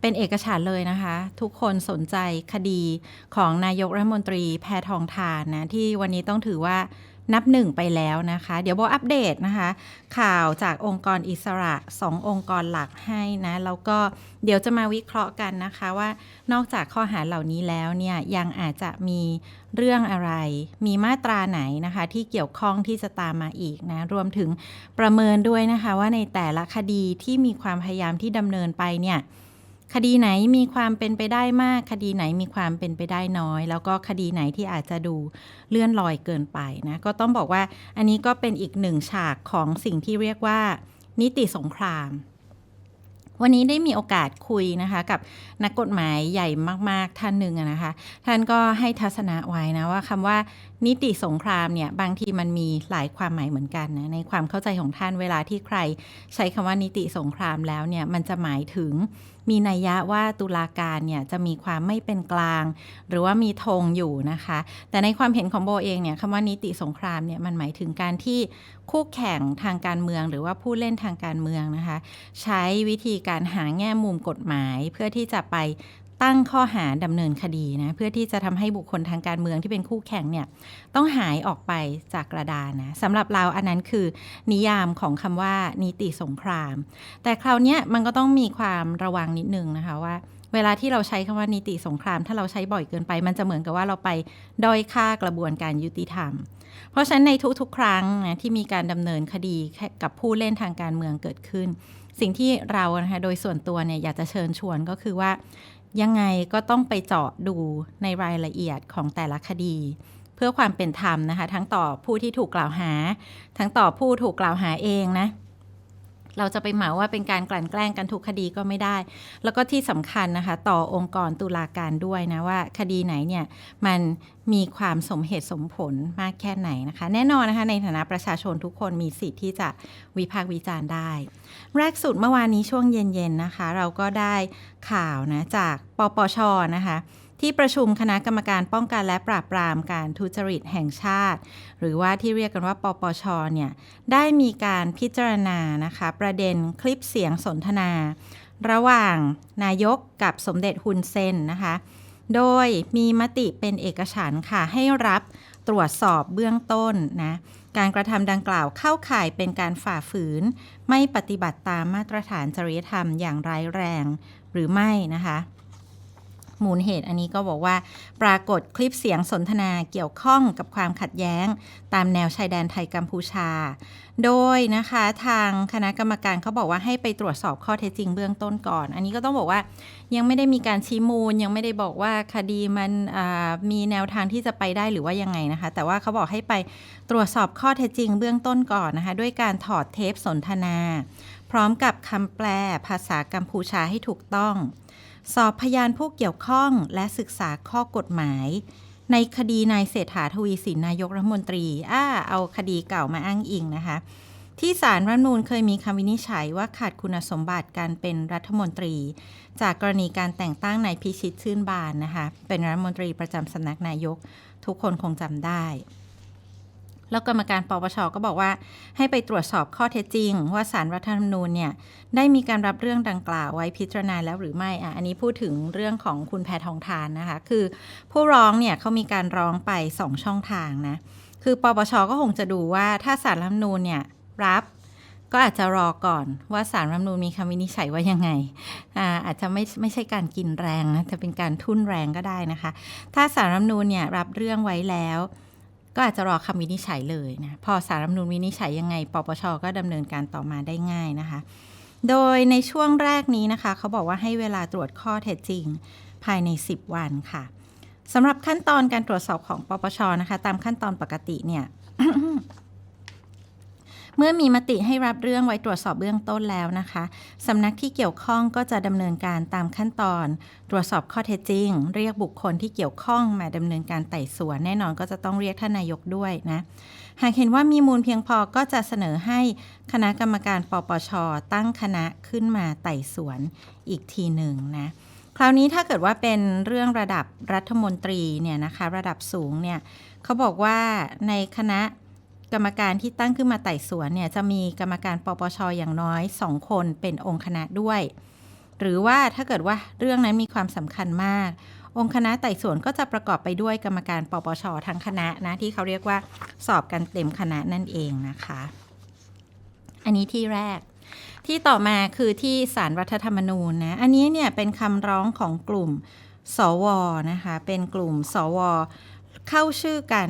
เป็นเอกฉันเลยนะคะ ทุกคนสนใจคดีของนายกรัฐมนตรีแพทองทานนะ ที่วันนี้ต้องถือว่านับหนึ่งไปแล้วนะคะ เดี๋ยวโบอัปเดตนะคะ ข่าวจากองค์กรอิสระสององค์กรหลักให้นะ แล้วก็เดี๋ยวจะมาวิเคราะห์กันนะคะว่านอกจากข้อหาเหล่านี้แล้วเนี่ยยังอาจจะมีเรื่องอะไร มีมาตราไหนนะคะ ที่เกี่ยวข้องที่จะตามมาอีกนะ รวมถึงประเมินด้วยนะคะว่าในแต่ละคดีที่มีความพยายามที่ดำเนินไปเนี่ย คดีไหนมีความเป็นไปได้มาก คดีไหนมีความเป็นไปได้น้อย แล้วก็คดีไหนที่อาจจะดูเลื่อนลอยเกินไปนะก็ต้องบอกว่าอันนี้ก็เป็นอีกหนึ่งฉากของสิ่งที่เรียกว่า นิติสงคราม วันนี้ได้มีโอกาสคุยนะคะกับนักกฎหมายใหญ่มาก ๆ ท่านหนึ่งนะคะ ท่านก็ให้ทัศนะไว้นะว่าคำว่านิติสงครามเนี่ยบางทีมันมีหลายความหมายเหมือนกันนะในความเข้าใจของท่านเวลาที่ใคร ใช้คำว่านิติสงครามแล้วเนี่ยมันจะหมายถึง มีนัยยะว่าตุลาการเนี่ยจะมีความไม่เป็นกลาง หรือว่ามีธงอยู่นะคะ แต่ในความเห็นของโบเองเนี่ยคำว่านิติสงครามเนี่ยมันหมายถึงการที่คู่แข่งทางการเมือง หรือว่าผู้เล่นทางการเมืองนะคะ ใช้วิธีการหาแง่มุมกฎหมาย เพื่อที่จะไป ตั้งข้อหาดำเนินคดีนะเพื่อที่จะทำให้บุคคลทางการเมืองที่เป็นคู่แข่งเนี่ยต้องหายออกไปจากกระดานนะสำหรับเราอันนั้นคือนิยามของคำว่านิติสงคราม แต่คราวนี้มันก็ต้องมีความระวังนิดนึงนะคะว่าเวลาที่เราใช้คำว่านิติสงคราม ถ้าเราใช้บ่อยเกินไป มันจะเหมือนกับว่าเราไปด้อยค่ากระบวนการยุติธรรม เพราะฉะนั้นในทุกๆ ครั้งนะที่มีการดำเนินคดีกับผู้เล่นทางการเมืองเกิดขึ้น สิ่งที่เรานะคะโดยส่วนตัวเนี่ยอยากจะเชิญชวนก็คือว่า ยังไงก็ต้องไปเจาะดูในรายละเอียดของแต่ละคดี เพื่อความเป็นธรรมนะคะ ทั้งต่อผู้ที่ถูกกล่าวหา ทั้งต่อผู้ถูกกล่าวหาเองนะ เราจะไปเหมาว่าเป็นการกลั่นแกล้งกันทุกคดีก็ไม่ได้ แล้วก็ที่สำคัญนะคะ ต่อองค์กรตุลาการด้วยนะว่าคดีไหนเนี่ยมันมีความสมเหตุสมผลมากแค่ไหนนะคะ แน่นอนนะคะในฐานะประชาชนทุกคนมีสิทธิ์ที่จะวิพากษ์วิจารณ์ได้ แรกสุดเมื่อวานนี้ช่วงเย็นๆนะคะ เราก็ได้ข่าวนะจากปปชนะคะ ที่ประชุมคณะกรรมการป้องกันและปราบปรามการทุจริตแห่งชาติ หรือว่าที่เรียกกันว่า ปปช เนี่ยได้มีการพิจารณานะคะ ประเด็นคลิปเสียงสนทนา ระหว่างนายกกับสมเด็จฮุนเซนนะคะ โดยมีมติเป็นเอกฉันท์ค่ะให้รับตรวจสอบเบื้องต้นนะการกระทำดังกล่าวเข้าข่ายเป็นการฝ่าฝืน ไม่ปฏิบัติตามมาตรฐานจริยธรรมอย่างร้ายแรงหรือไม่นะคะ มูลเหตุอันนี้ก็บอกว่า ปรากฏคลิปเสียงสนทนาเกี่ยวข้องกับความขัดแย้ง ตามแนวชายแดนไทยกัมพูชา โดยนะคะทางคณะกรรมการเขาบอกว่าให้ไปตรวจสอบข้อเท็จจริงเบื้องต้นก่อน อันนี้ก็ต้องบอกว่ายังไม่ได้มีการชี้มูล ยังไม่ได้บอกว่าคดีมันมีแนวทางที่จะไปได้หรือว่ายังไงนะคะ แต่ว่าเขาบอกให้ไปตรวจสอบข้อเท็จจริงเบื้องต้นก่อนนะคะ ด้วยการถอดเทปสนทนา พร้อมกับคำแปลภาษากัมพูชาให้ถูกต้อง สอบพยานผู้เกี่ยวข้องและศึกษาข้อกฎหมาย ในคดีนายเศรษฐาทวีสินนายกรัฐมนตรีอ้าเอาคดีเก่ามาอ้างอิงนะคะ ที่ศาลรัฐมนูญเคยมีคำวินิจฉัยว่าขาดคุณสมบัติการเป็นรัฐมนตรี จากกรณีการแต่งตั้งนายพิชิตชื่นบานนะคะ เป็นรัฐมนตรีประจำสำนักนายก ทุกคนคงจำได้ แล้วกรรมการปปชก็บอกว่า ให้ไปตรวจสอบข้อเท็จจริง ว่าสารรัฐธรรมนูญเนี่ยได้มีการรับเรื่องดังกล่าวไว้พิจารณาแล้วหรือไม่อะอันนี้พูดถึงเรื่องของคุณแพทองทานนะคะ คือผู้ร้องเนี่ยเขามีการร้องไป 2 ช่องทางนะ คือปปชก็คงจะดูว่าถ้าสารรัฐธรรมนูญเนี่ยรับก็อาจจะรอก่อนว่าสารรัฐธรรมนูญมีคำวินิจฉัยว่ายังไงอ่าอาจจะไม่ไม่ใช่การกินแรงนะจะเป็นการทุ่นแรงก็ได้นะคะ ถ้าสารรัฐธรรมนูญเนี่ยรับเรื่องไว้แล้ว ก็อาจจะรอคำวินิจฉัยเลยนะพอสารรัฐมนูญวินิจฉัยยังไงปปชก็ดำเนินการต่อมาได้ง่ายนะคะ โดยในช่วงแรกนี้นะคะ เขาบอกว่าให้เวลาตรวจข้อเท็จจริงภายใน 10 วันค่ะสำหรับขั้นตอนการตรวจสอบของปปชนะคะ ตามขั้นตอนปกติเนี่ย เมื่อมีมติให้รับเรื่องไว้ตรวจสอบเบื้องต้นแล้วนะคะสำนักที่เกี่ยวข้องก็จะดำเนินการตามขั้นตอน ตรวจสอบข้อเท็จจริง เรียกบุคคลที่เกี่ยวข้องมาดำเนินการไต่สวนแน่นอนก็จะต้องเรียกท่านนายกด้วยนะหากเห็นว่ามีมูลเพียงพอก็จะเสนอให้คณะกรรมการปปช ตั้งคณะขึ้นมาไต่สวนอีกทีหนึ่งนะคราวนี้ถ้าเกิดว่าเป็นเรื่องระดับรัฐมนตรีเนี่ยนะคะระดับสูงเนี่ยเขาบอกว่าในคณะ กรรมการที่ตั้งขึ้นมาไต่สวนเนี่ยจะมีกรรมการปปชอย่างน้อย 2 คนเป็นองค์คณะด้วย หรือว่าถ้าเกิดว่าเรื่องนั้นมีความสำคัญมาก องค์คณะไต่สวนก็จะประกอบไปด้วยกรรมการปปชทั้งคณะนะที่เขาเรียกว่าสอบกันเต็มคณะนั่นเองนะคะ อันนี้ที่แรก ที่ต่อมาคือที่สารรัฐธรรมนูญนะอันนี้เนี่ยเป็นคำร้องของกลุ่มสวนะคะเป็นกลุ่มสว เข้าชื่อกัน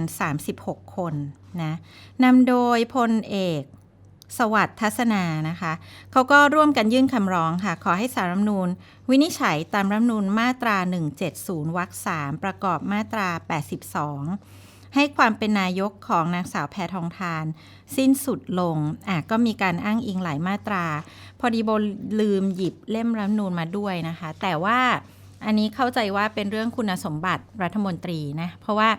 36 คนนะนำโดยพลเอกสวัสดิ์ทัศนานะคะ เขาก็ร่วมกันยื่นคำร้องค่ะ ขอให้สารรัฐนูญวินิจฉัยตามรัฐนูญมาตรา 170วรรค3ประกอบมาตรา 82 ให้ความเป็นนายกของนางสาวแพทองทาน สิ้นสุดลงอะก็มีการอ้างอิงหลายมาตรา พอดีโบลืมหยิบเล่มรัฐนูญมาด้วยนะคะ แต่ว่า อันนี้เข้าใจว่าเป็นเรื่องคุณสมบัติรัฐมนตรีนะ เพราะว่า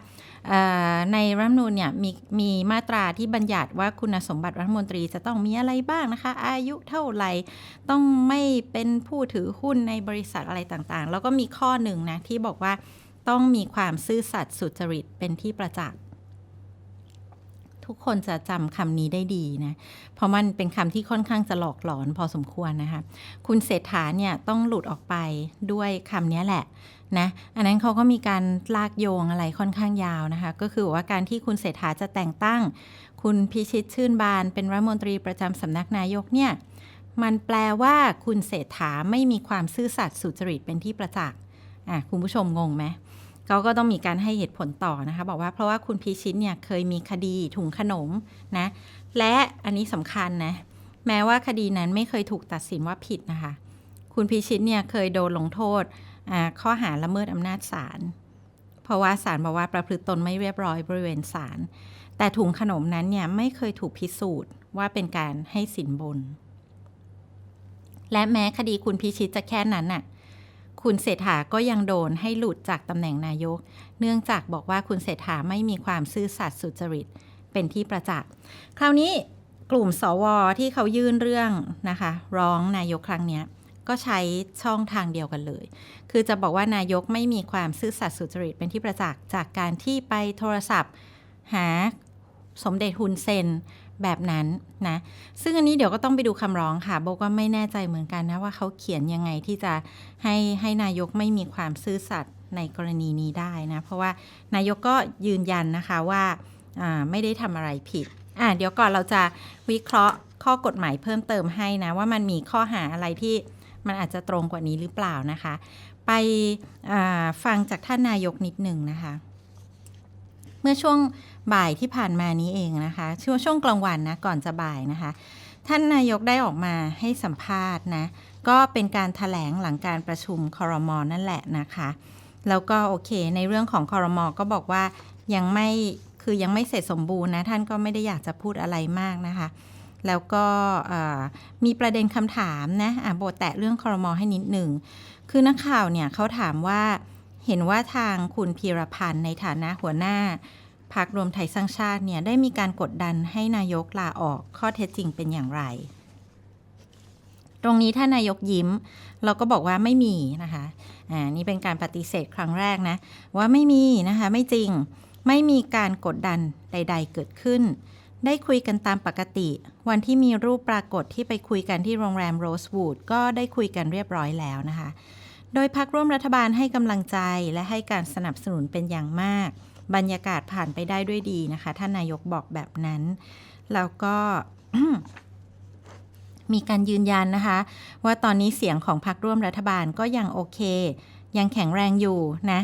ในรัฐมนูลเนี่ยมีมีมาตราที่บัญญัติว่าคุณสมบัติรัฐมนตรีจะต้องมีอะไรบ้างนะคะ อายุเท่าไหร่ต้องไม่เป็นผู้ถือหุ้นในบริษัทอะไรต่างๆ แล้วก็มีข้อหนึ่งนะที่บอกว่าต้องมีความซื่อสัตย์สุจริตเป็นที่ประจักษ์ ทุกคนจะจำคำนี้ได้ดีนะ เพราะมันเป็นคำที่ค่อนข้างจะหลอกหลอนพอสมควรนะคะ คุณเศรษฐาเนี่ยต้องหลุดออกไปด้วยคำนี้แหละนะ อันนั้นเขาก็มีการลากโยงอะไรค่อนข้างยาวนะคะ ก็คือว่าการที่คุณเศรษฐาจะแต่งตั้ง คุณพิชิตชื่นบาน เป็นรัฐมนตรีประจำสำนักนายกเนี่ยมันแปลว่าคุณเศรษฐาไม่มีความซื่อสัตย์สุจริตเป็นที่ประจักษ์อะคุณผู้ชมงงไหม เขาก็ต้องมีการให้เหตุผลต่อนะคะ บอกว่าเพราะว่าคุณพิชิตเนี่ยเคยมีคดีถุงขนมนะ และอันนี้สำคัญนะ แม้ว่าคดีนั้นไม่เคยถูกตัดสินว่าผิดนะคะ คุณพิชิตเนี่ยเคยโดนลงโทษอ่าข้อหาละเมิดอำนาจศาลเพราะว่าศาลบอกว่าประพฤติตนไม่เรียบร้อยบริเวณศาลแต่ถุงขนมนั้นเนี่ยไม่เคยถูกพิสูจน์ว่าเป็นการให้สินบน และแม้คดีคุณพิชิตจะแค่นั้นน่ะ คุณเศรษฐาก็ยังโดนให้หลุดจากตำแหน่งนายก เนื่องจากบอกว่าคุณเศรษฐาไม่มีความซื่อสัตย์สุจริตเป็นที่ประจักษ์ คราวนี้กลุ่มสวที่เขายื่นเรื่องนะคะ ร้องนายกครั้งนี้ก็ใช้ช่องทางเดียวกันเลย คือจะบอกว่านายกไม่มีความซื่อสัตย์สุจริตเป็นที่ประจักษ์จากการที่ไปโทรศัพท์ หาสมเด็จฮุนเซน แบบนั้นนะ ซึ่งอันนี้เดี๋ยวก็ต้องไปดูคำร้องค่ะโบก็ไม่แน่ใจเหมือนกันนะว่าเขาเขียนยังไงที่จะให้ให้นายกไม่มีความซื่อสัตย์ในกรณีนี้ได้นะ เพราะว่านายกก็ยืนยันนะคะว่าไม่ได้ทำอะไรผิดอ่าเดี๋ยวก่อนเราจะวิเคราะห์ข้อกฎหมายเพิ่มเติมให้นะ ว่ามันมีข้อหาอะไรที่มันอาจจะตรงกว่านี้หรือเปล่านะคะ ไปฟังจากท่านนายกนิดหนึ่งนะคะ เมื่อช่วง บ่ายที่ผ่านมานี้เองนะคะ ช่วงช่วงกลางวันนะก่อนจะบ่ายนะคะ ท่านนายกได้ออกมาให้สัมภาษณ์นะก็เป็นการถแถลงหลังการประชุมคอรมอนั่นแหละนะคะ แล้วก็โอเคในเรื่องของคอรมอก็บอกว่ายังไม่คือยังไม่เสร็จสมบูรณ์นะท่านก็ไม่ได้อยากจะพูดอะไรมากนะคะ แล้วก็มีประเด็นคำถามนะอะโบแตะเรื่องคอรมอให้นิดหนึ่งคือนักข่าวเนี่ยเขาถามว่าเห็นว่าทางคุณพีรพันธ์ในฐานะหัวหน้า พักรวมไทยสร้างชาติเนี่ยได้มีการกดดันให้นายกลาออกข้อเท็จจริงเป็นอย่างไร ตรงนี้ถ้านายกยิ้ม เราก็บอกว่าไม่มีนะคะอ่านี่เป็นการปฏิเสธครั้งแรกนะ ว่าไม่มีนะคะไม่จริงไม่มีการกดดันใด ๆ เกิดขึ้น ได้คุยกันตามปกติ วันที่มีรูปปรากฏที่ไปคุยกันที่โรงแรมโรสวูดก็ได้คุยกันเรียบร้อยแล้วนะคะ โดยพักร่วมรัฐบาลให้กำลังใจและให้การสนับสนุนเป็นอย่างมาก บรรยากาศผ่านไปได้ด้วยดีนะคะ ท่านนายกบอกแบบนั้น แล้วก็มีการยืนยันนะคะ ว่าตอนนี้เสียงของพรรคร่วมรัฐบาลก็ยังโอเค ยังแข็งแรงอยู่นะ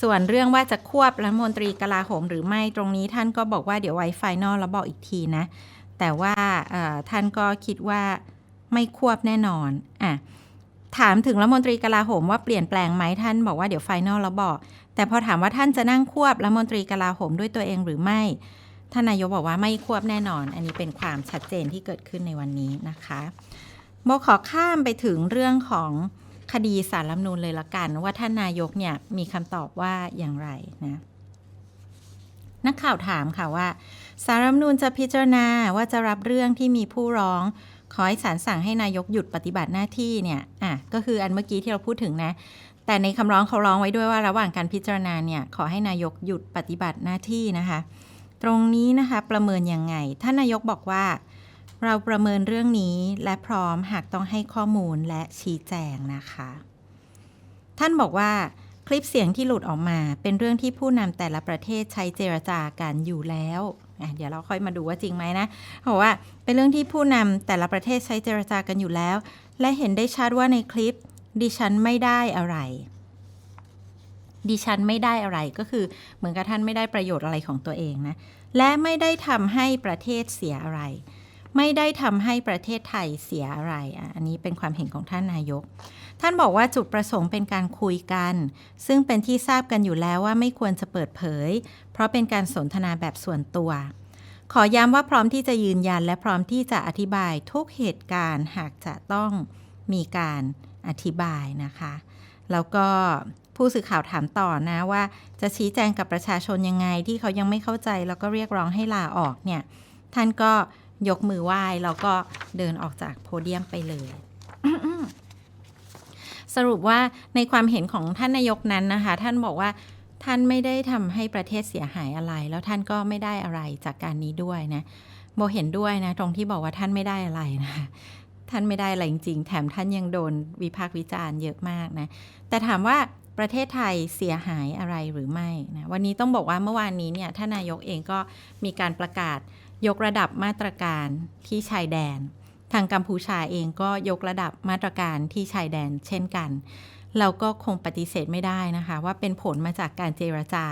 ส่วนเรื่องว่าจะควบรัฐมนตรีกลาโหมหรือไม่ตรงนี้ท่านก็บอกว่าเดี๋ยวไว้ไฟนอลแล้วบอกอีกทีนะ แต่ว่าท่านก็คิดว่าไม่ควบแน่นอนอะถามถึงรัฐมนตรีกลาโหมว่าเปลี่ยนแปลงไหมท่านบอกว่าเดี๋ยวไฟนอลแล้วบอก แต่พอถามว่าท่านจะนั่งควบรัฐมนตรีกลาโหมด้วยตัวเองหรือไม่ ท่านนายกบอกว่าไม่ควบแน่นอน อันนี้เป็นความชัดเจนที่เกิดขึ้นในวันนี้นะคะโมขอข้ามไปถึงเรื่องของคดีสารรัฐมนูญเลยละกัน ว่าท่านนายกเนี่ยมีคำตอบว่าอย่างไรนะนักข่าวถามค่ะว่าสารรัฐมนูญจะพิจารณาว่าจะรับเรื่องที่มีผู้ร้องขอให้ศาลสั่งให้นายกหยุดปฏิบัติหน้าที่เนี่ยอะก็คืออันเมื่อกี้ที่เราพูดถึงนะ แต่ในคำร้องเขาร้องไว้ด้วยว่าระหว่างการพิจารณาเนี่ยขอให้นายกหยุดปฏิบัติหน้าที่นะคะ ตรงนี้นะคะประเมินยังไงท่านนายกบอกว่า เราประเมินเรื่องนี้และพร้อมหากต้องให้ข้อมูลและชี้แจงนะคะ ท่านบอกว่าคลิปเสียงที่หลุดออกมาเป็นเรื่องที่ผู้นำแต่ละประเทศใช้เจรจากันอยู่แล้วเดี๋ยวเราค่อยมาดูว่าจริงไหมนะบอกว่าเป็นเรื่องที่ผู้นำแต่ละประเทศใช้เจรจากันอยู่แล้ว และเห็นได้ชัดว่าในคลิป ดิฉันไม่ได้อะไร ดิฉันไม่ได้อะไรก็คือ เหมือนกับท่านไม่ได้ประโยชน์อะไรของตัวเองนะ และไม่ได้ทำให้ประเทศเสียอะไร ไม่ได้ทำให้ประเทศไทยเสียอะไร อันนี้เป็นความเห็นของท่านนายก ท่านบอกว่าจุดประสงค์เป็นการคุยกัน ซึ่งเป็นที่ทราบกันอยู่แล้วว่าไม่ควรจะเปิดเผย เพราะเป็นการสนทนาแบบส่วนตัวขอย้ำว่าพร้อมที่จะยืนยันและพร้อมที่จะอธิบายทุกเหตุการณ์หากจะต้องมีการ อธิบายนะคะ แล้วก็ผู้สื่อข่าวถามต่อนะว่า จะชี้แจงกับประชาชนยังไงที่เขายังไม่เข้าใจ แล้วก็เรียกร้องให้ลาออกเนี่ย ท่านก็ยกมือไหว้แล้วก็เดินออกจากโพเดียมไปเลยสรุปว่าในความเห็นของท่านนายกนั้นนะคะ ท่านบอกว่าท่านไม่ได้ทำให้ประเทศเสียหายอะไร แล้วท่านก็ไม่ได้อะไรจากการนี้ด้วยนะโบเห็นด้วยนะ ตรงที่บอกว่าท่านไม่ได้อะไรนะคะ ท่านไม่ได้อะไรจริงๆ แถมท่านยังโดนวิพากษ์วิจารณ์เยอะมากนะ แต่ถามว่าประเทศไทยเสียหายอะไรหรือไม่นะวันนี้ต้องบอกว่าเมื่อวานนี้เนี่ยท่านนายกเองก็มีการประกาศยกระดับมาตรการที่ชายแดน ทางกัมพูชาเองก็ยกระดับมาตรการที่ชายแดน เช่นกัน เราก็คงปฏิเสธไม่ได้นะคะ ว่าเป็นผลมาจากการเจรจา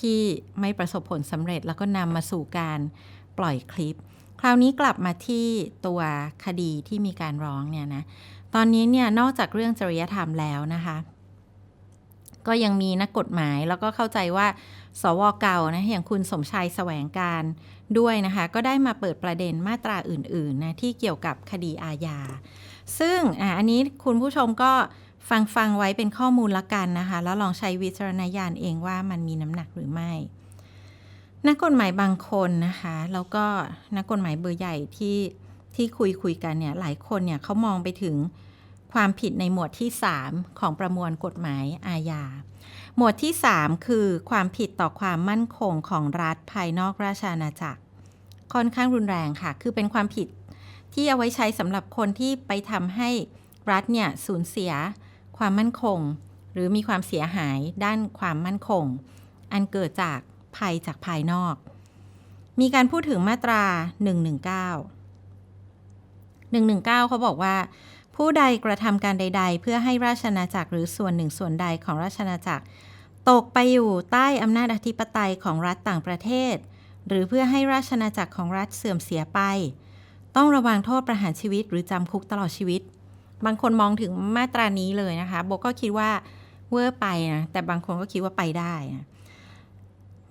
ที่ไม่ประสบผลสำเร็จแล้วก็นำมาสู่การปล่อยคลิป คราวนี้กลับมาที่ตัวคดีที่มีการร้องเนี่ยนะ ตอนนี้เนี่ยนอกจากเรื่องจริยธรรมแล้วนะคะ ก็ยังมีนักกฎหมายแล้วก็เข้าใจว่า สวเก่านะอย่างคุณสมชายแสวงการด้วยนะคะ ก็ได้มาเปิดประเด็นมาตราอื่นๆนะที่เกี่ยวกับคดีอาญา ซึ่งออันนี้คุณผู้ชมก็ฟังฟังไว้เป็นข้อมูลละกันนะคะ แล้วลองใช้วิจารณญาณเองว่ามันมีน้ำหนักหรือไม่ นักกฎหมายบางคนนะคะ แล้วก็นักกฎหมายเบอร์ใหญ่ที่ที่คุยคุยกันเนี่ยหลายคนเนี่ยเขามองไปถึงความผิดในหมวดที่ 3 ของประมวลกฎหมายอาญา หมวดที่ 3 คือความผิดต่อความมั่นคงของรัฐภายนอกราชอาณาจักร ค่อนข้างรุนแรงค่ะ คือเป็นความผิดที่เอาไว้ใช้สำหรับคนที่ไปทำให้รัฐเนี่ยสูญเสียความมั่นคง หรือมีความเสียหายด้านความมั่นคง อันเกิดจาก ภัยจากภายนอก มีการพูดถึงมาตรา 119 119 เขาบอกว่า ผู้ใดกระทำการใด ๆ เพื่อให้ราชอาจักรหรือส่วนหนึ่งส่วนใดของราชอาจักร ตกไปอยู่ใต้อำนาจอธิปไตยของรัฐต่างประเทศ หรือเพื่อให้ราชอาณาจักรของรัฐเสื่อมเสียไป ต้องระวังโทษประหารชีวิตหรือจำคุกตลอดชีวิต บางคนมองถึงมาตรานี้เลยนะคะโบก็คิดว่าเวอร์ไปนะแต่บางคนก็คิดว่าไปได้นะ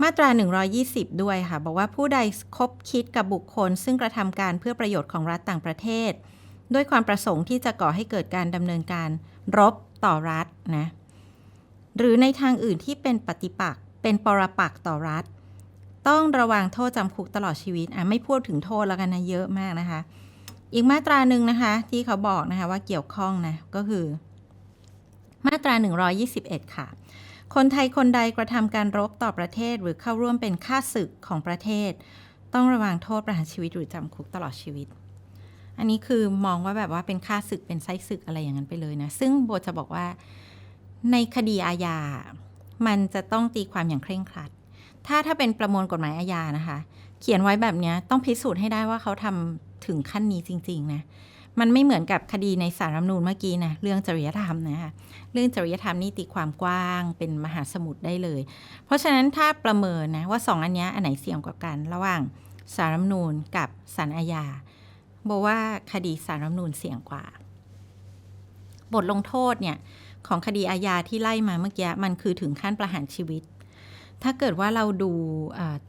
มาตรา 120 ด้วยค่ะ บอกว่าผู้ใดคบคิดกับบุคคล ซึ่งกระทำการเพื่อประโยชน์ของรัฐต่างประเทศ ด้วยความประสงค์ที่จะก่อให้เกิดการดำเนินการรบต่อรัฐนะหรือในทางอื่นที่เป็นปฏิปักษ์เป็นปรปักษ์ต่อรัฐ ต้องระวังโทษจำคุกตลอดชีวิตอะไม่พูดถึงโทษแล้วกันนะเยอะมากนะคะ อีกมาตราหนึ่งนะคะที่เขาบอกนะคะว่าเกี่ยวข้องนะก็คือ มาตรา 121 ค่ะ คนไทยคนใดกระทำการรบต่อประเทศหรือเข้าร่วมเป็นข้าศึกของประเทศ ต้องระวังโทษประหารชีวิตหรือจำคุกตลอดชีวิต อันนี้คือมองว่าแบบว่าเป็นค่าศึกเป็นไส้ศึกอะไรอย่างนั้นไปเลยนะ ซึ่งโบจะบอกว่าในคดีอาญา มันจะต้องตีความอย่างเคร่งครัด ถ้าถ้าเป็นประมวลกฎหมายอาญานะคะ เขียนไว้แบบนี้ต้องพิสูจน์ให้ได้ว่าเขาทำถึงขั้นนี้จริง ๆ นะ มันไม่เหมือนกับคดีในสารรัฐธรรมนูญเมื่อกี้นะเรื่องจริยธรรมนะคะเรื่องจริยธรรมนี่ตีความกว้างเป็นมหาสมุทรได้เลย เพราะฉะนั้นถ้าประเมินนะว่าสองอันนี้อันไหนเสี่ยงกว่ากัน ระหว่างสารรัฐธรรมนูญกับศาลอาญาบอกว่าคดีสารรัฐธรรมนูญเสี่ยงกว่า บทลงโทษเนี่ยของคดีอาญาที่ไล่มาเมื่อกี้มันคือถึงขั้นประหารชีวิต ถ้าเกิดว่าเราดู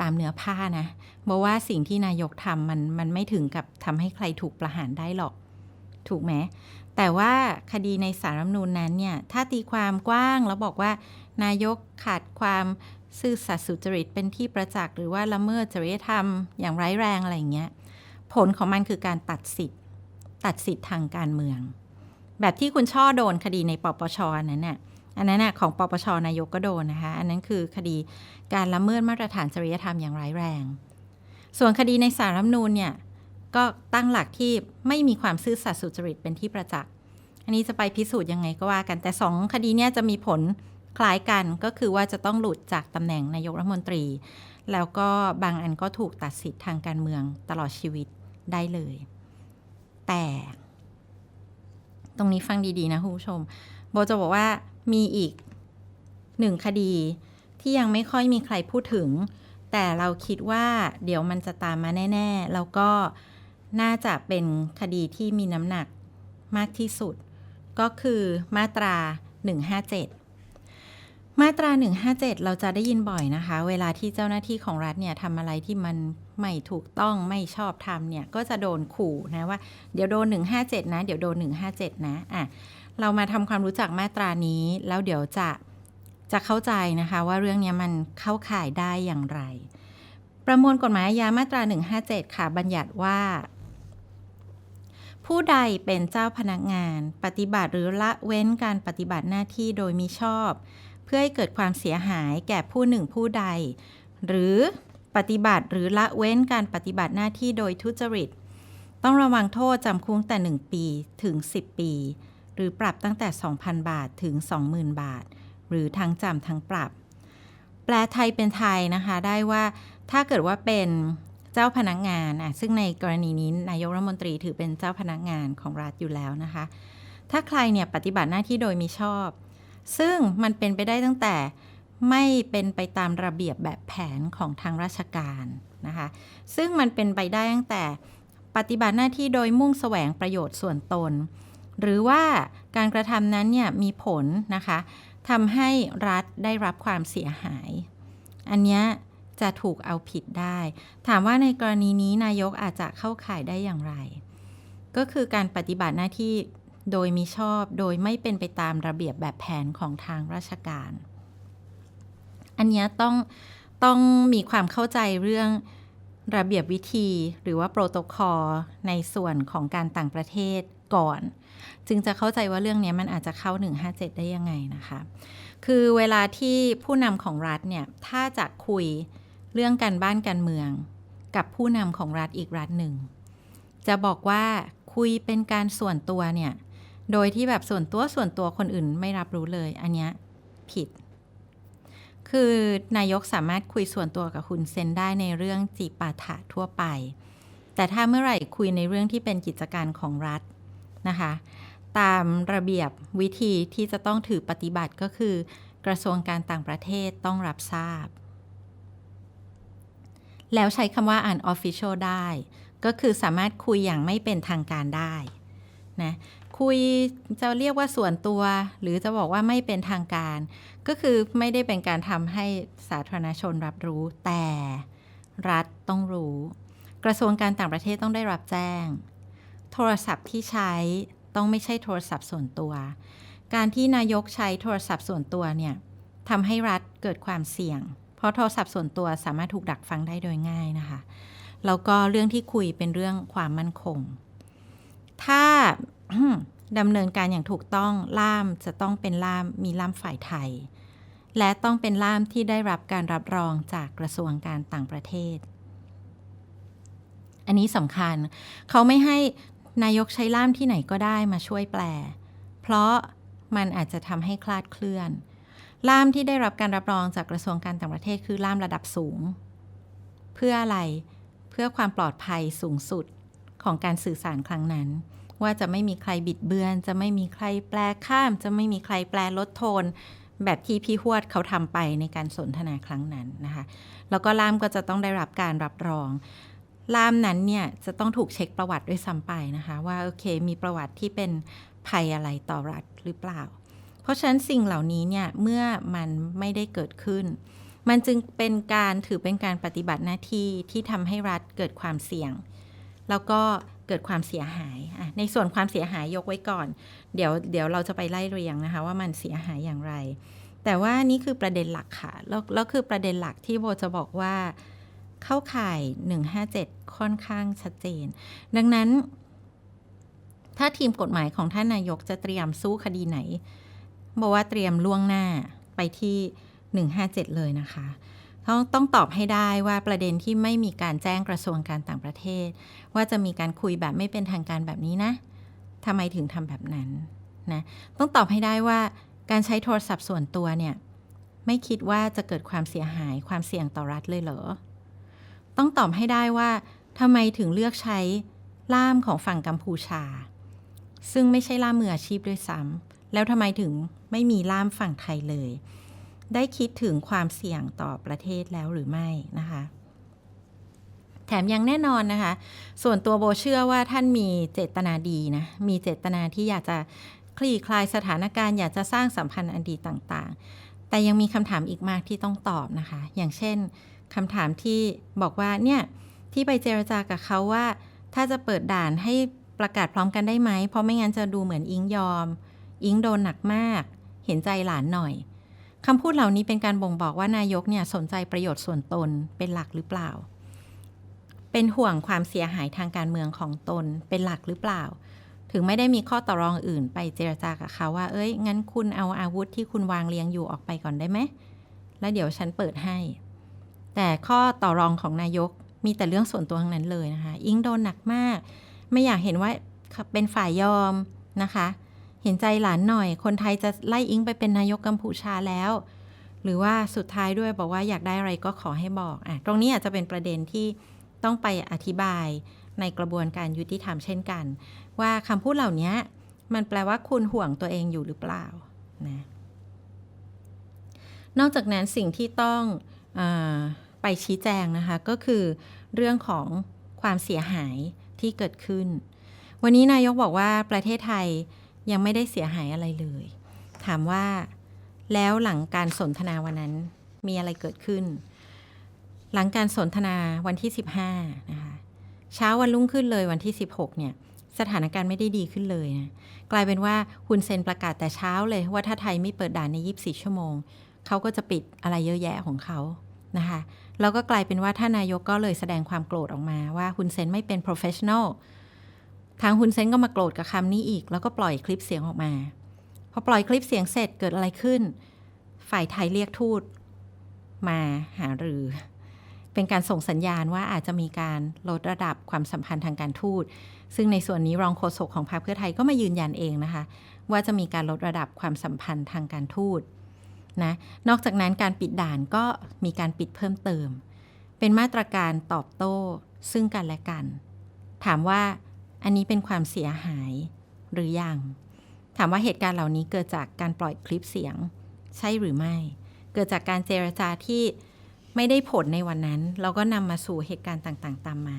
ตามเนื้อผ้านะบอกว่าสิ่งที่นายกทำมันมันไม่ถึงกับทำให้ใครถูกประหารได้หรอก ถูกไหมแต่ว่าคดีในสารรัฐมนูญนั้นเนี่ย ถ้าตีความกว้างแล้วบอกว่า นายกขาดความซื่อสัตย์สุจริตเป็นที่ประจักษ์หรือว่าละเมิดจริยธรรมอย่างร้ายแรงอะไรอย่างเงี้ยผลของมันคือการตัดสิทธิ์ ตัดสิทธิ์ทางการเมือง แบบที่คุณช่อโดนคดีในปปชอันนั้นน่ะอันนั้นน่ะของปปชนายกก็โดนนะคะ อันนั้นคือคดีการละเมิดมาตรฐานจริยธรรมอย่างร้ายแรง ส่วนคดีในสารรัฐมนูญเนี่ย ก็ตั้งหลักที่ไม่มีความซื่อสัตย์สุจริตเป็นที่ประจักษ์ อันนี้จะไปพิสูจน์ยังไงก็ว่ากัน แต่สองคดีเนี้ยจะมีผลคล้ายกันก็คือว่าจะต้องหลุดจากตำแหน่งนายกรัฐมนตรี แล้วก็บางอันก็ถูกตัดสิทธิ์ทางการเมืองตลอดชีวิตได้เลย แต่ ตรงนี้ฟังดีๆนะคุณผู้ชม โบจะบอกว่ามีอีกหนึ่งคดีที่ยังไม่ค่อยมีใครพูดถึง แต่เราคิดว่าเดี๋ยวมันจะตามมาแน่ ๆ แล้วก็ น่าจะเป็นคดีที่มีน้ำหนักมากที่สุด ก็คือมาตรา 157 มาตรา 157 เราจะได้ยินบ่อยนะคะ เวลาที่เจ้าหน้าที่ของรัฐเนี่ยทำอะไรที่มันไม่ถูกต้องไม่ชอบทำเนี่ย ก็จะโดนขู่นะว่า เดี๋ยวโดน 157 นะ เดี๋ยวโดน 157 นะอะเรามาทำความรู้จักมาตรานี้ แล้วเดี๋ยวจะจะเข้าใจนะคะว่าเรื่องนี้มันเข้าข่ายได้อย่างไร ประมวลกฎหมายอาญามาตรา 157 ค่ะ บัญญัติว่า ผู้ใดเป็นเจ้าพนักงาน ปฏิบัติหรือละเว้นการปฏิบัติหน้าที่โดยมิชอบ เพื่อให้เกิดความเสียหายแก่ผู้หนึ่งผู้ใด หรือปฏิบัติหรือละเว้นการปฏิบัติหน้าที่โดยทุจริต ต้องระวังโทษจำคุกแต่ 1 ปีถึง 10 ปี หรือปรับตั้งแต่ 2,000 บาทถึง 20,000 บาท หรือทั้งจำทั้งปรับ แปลไทยเป็นไทยนะคะได้ว่าถ้าเกิดว่าเป็น เจ้าพนักงานอะซึ่งในกรณีนี้นายกรัฐมนตรีถือเป็นเจ้าพนักงานของรัฐอยู่แล้วนะคะ ถ้าใครเนี่ยปฏิบัติหน้าที่โดยมิชอบ ซึ่งมันเป็นไปได้ตั้งแต่ไม่เป็นไปตามระเบียบแบบแผนของทางราชการนะคะ ซึ่งมันเป็นไปได้ตั้งแต่ปฏิบัติหน้าที่โดยมุ่งแสวงประโยชน์ส่วนตน หรือว่าการกระทำนั้นเนี่ยมีผลนะคะทำให้รัฐได้รับความเสียหาย อันเนี้ย จะถูกเอาผิดได้ ถามว่าในกรณีนี้นายกอาจจะเข้าข่ายได้อย่างไร ก็คือการปฏิบัติหน้าที่โดยมิชอบโดยไม่เป็นไปตามระเบียบแบบแผนของทางราชการ อันนี้ต้องต้องมีความเข้าใจเรื่องระเบียบวิธีหรือว่าโปรโตคอลในส่วนของการต่างประเทศก่อน จึงจะเข้าใจว่าเรื่องนี้มันอาจจะเข้า 157 ได้ยังไงนะคะ คือเวลาที่ผู้นำของรัฐเนี่ย ถ้าจะคุย เรื่องการบ้านการเมือง กับผู้นำของรัฐอีกรัฐหนึ่ง จะบอกว่าคุยเป็นการส่วนตัวเนี่ย โดยที่แบบส่วนตัวส่วนตัวคนอื่นไม่รับรู้เลย อันเนี้ยผิด คือนายกสามารถคุยส่วนตัวกับคุณเซนได้ในเรื่องจีปาถะทั่วไป แต่ถ้าเมื่อไหร่คุยในเรื่องที่เป็นกิจการของรัฐนะคะ ตามระเบียบวิธีที่จะต้องถือปฏิบัติก็คือ กระทรวงการต่างประเทศต้องรับทราบ แล้วใช้คำว่า unofficial ได้ ก็คือสามารถคุยอย่างไม่เป็นทางการได้นะคุยจะเรียกว่าส่วนตัว หรือจะบอกว่าไม่เป็นทางการ ก็คือไม่ได้เป็นการทำให้สาธารณชนรับรู้ แต่รัฐต้องรู้ กระทรวงการต่างประเทศต้องได้รับแจ้ง โทรศัพท์ที่ใช้ต้องไม่ใช่โทรศัพท์ส่วนตัว การที่นายกใช้โทรศัพท์ส่วนตัวเนี่ยทำให้รัฐเกิดความเสี่ยง เพราะโทรศัพท์ส่วนตัวสามารถถูกดักฟังได้โดยง่ายนะคะ แล้วก็เรื่องที่คุยเป็นเรื่องความมั่นคง ถ้าดำเนินการอย่างถูกต้องล่ามจะต้องเป็นล่ามมีล่ามฝ่ายไทย และต้องเป็นล่ามที่ได้รับการรับรองจากกระทรวงการต่างประเทศ อันนี้สำคัญ เขาไม่ให้นายกใช้ล่ามที่ไหนก็ได้มาช่วยแปล เพราะมันอาจจะทำให้คลาดเคลื่อน ล่ามที่ได้รับการรับรองจากกระทรวงการต่างประเทศคือล่ามระดับสูง เพื่ออะไรเพื่อความปลอดภัยสูงสุดของการสื่อสารครั้งนั้น ว่าจะไม่มีใครบิดเบือน จะไม่มีใครแปลข้าม จะไม่มีใครแปลลดโทน แบบที่พี่ฮวดเขาทำไปในการสนทนาครั้งนั้นนะคะแล้วก็ล่ามก็จะต้องได้รับการรับรองล่ามนั้นเนี่ยจะต้องถูกเช็คประวัติด้วยซ้ำไปนะคะ ว่าโอเคมีประวัติที่เป็นภัยอะไรต่อรัฐหรือเปล่า เพราะฉะนั้นสิ่งเหล่านี้เนี่ยเมื่อมันไม่ได้เกิดขึ้น มันจึงเป็นการถือเป็นการปฏิบัติหน้าที่ที่ทำให้รัฐเกิดความเสี่ยง แล้วก็เกิดความเสียหาย ในส่วนความเสียหายยกไว้ก่อน เดี๋ยวเดี๋ยวเราจะไปไล่เรียงนะคะว่ามันเสียหายอย่างไร แต่ว่านี่คือประเด็นหลักค่ะ แล้วแล้วคือประเด็นหลักที่โบจะบอกว่าเข้าข่าย 157 ค่อนข้างชัดเจน ดังนั้น ถ้าทีมกฎหมายของท่านนายกจะเตรียมสู้คดีไหน บอกว่าเตรียมล่วงหน้าไปที่ 157 เลยนะคะ ต้องต้องตอบให้ได้ว่าประเด็นที่ไม่มีการแจ้งกระทรวงการต่างประเทศ ว่าจะมีการคุยแบบไม่เป็นทางการแบบนี้นะทำไมถึงทำแบบนั้นนะต้องตอบให้ได้ว่าการใช้โทรศัพท์ส่วนตัวเนี่ยไม่คิดว่าจะเกิดความเสียหายความเสี่ยงต่อรัฐเลยเหรอ ต้องตอบให้ได้ว่าทำไมถึงเลือกใช้ล่ามของฝั่งกัมพูชา ซึ่งไม่ใช่ล่ามมืออาชีพด้วยซ้ำ แล้วทำไมถึงไม่มีล่ามฝั่งไทยเลย ได้คิดถึงความเสี่ยงต่อประเทศแล้วหรือไม่นะคะแถมยังแน่นอนนะคะ ส่วนตัวโบเชื่อว่าท่านมีเจตนาดีนะ มีเจตนาที่อยากจะคลี่คลายสถานการณ์ อยากจะสร้างสัมพันธ์อันดีต่างๆ แต่ยังมีคำถามอีกมากที่ต้องตอบนะคะ อย่างเช่นคำถามที่บอกว่าเนี่ยที่ไปเจรจากับเขาว่า ถ้าจะเปิดด่านให้ประกาศพร้อมกันได้ไหม เพราะไม่งั้นจะดูเหมือนอิงยอม อิงโดนหนักมาก เห็นใจหลานหน่อยคำพูดเหล่านี้เป็นการบ่งบอกว่านายกเนี่ยสนใจประโยชน์ส่วนตนเป็นหลักหรือเปล่า เป็นห่วงความเสียหายทางการเมืองของตนเป็นหลักหรือเปล่า ถึงไม่ได้มีข้อต่อรองอื่นไปเจรจากับเขาว่า เอ้ย งั้นคุณเอาอาวุธที่คุณวางเรียงอยู่ออกไปก่อนได้ไหม แล้วเดี๋ยวฉันเปิดให้ แต่ข้อต่อรองของนายกมีแต่เรื่องส่วนตัวทั้งนั้นเลยนะคะ อิงโดนหนักมาก ไม่อยากเห็นว่าเป็นฝ่ายยอมนะคะ เห็นใจหลานหน่อย คนไทยจะไล่อิงไปเป็นนายกกัมพูชาแล้ว หรือว่าสุดท้ายด้วยบอกว่าอยากได้อะไรก็ขอให้บอกอะตรงนี้อาจจะเป็นประเด็นที่ต้องไปอธิบายในกระบวนการยุติธรรมเช่นกัน ว่าคำพูดเหล่านี้มันแปลว่าคุณห่วงตัวเองอยู่หรือเปล่านะนอกจากนั้นสิ่งที่ต้องอไปชี้แจงนะคะ ก็คือเรื่องของความเสียหายที่เกิดขึ้น วันนี้นายกบอกว่าประเทศไทย ยังไม่ได้เสียหายอะไรเลย ถามว่าแล้วหลังการสนทนาวันนั้นมีอะไรเกิดขึ้น หลังการสนทนาวันที่ 15นะคะเช้าวันรุ่งขึ้นเลยวันที่ 16เนี่ยสถานการณ์ไม่ได้ดีขึ้นเลยนะกลายเป็นว่าฮุนเซนประกาศแต่เช้าเลยว่าถ้าไทยไม่เปิดด่านใน 24 ชั่วโมง เขาก็จะปิดอะไรเยอะแยะของเขานะคะแล้วก็กลายเป็นว่าท่านนายกก็เลยแสดงความโกรธออกมาว่าฮุนเซนไม่เป็น professional ทางฮุนเซนก็มาโกรธกับคำนี้อีก แล้วก็ปล่อยคลิปเสียงออกมา พอปล่อยคลิปเสียงเสร็จเกิดอะไรขึ้น ฝ่ายไทยเรียกทูตมาหารือ เป็นการส่งสัญญาณว่าอาจจะมีการลดระดับความสัมพันธ์ทางการทูต ซึ่งในส่วนนี้รองโฆษกของพรรคเพื่อไทยก็มายืนยันเองนะคะ ว่าจะมีการลดระดับความสัมพันธ์ทางการทูตนะนอกจากนั้นการปิดด่านก็มีการปิดเพิ่มเติม เป็นมาตรการตอบโต้ซึ่งกันและกัน ถามว่า อันนี้เป็นความเสียหายหรือยัง ถามว่าเหตุการณ์เหล่านี้เกิดจากการปล่อยคลิปเสียง ใช่หรือไม่ เกิดจากการเจรจาที่ไม่ได้ผลในวันนั้น เราก็นำมาสู่เหตุการณ์ต่างๆ ตามมา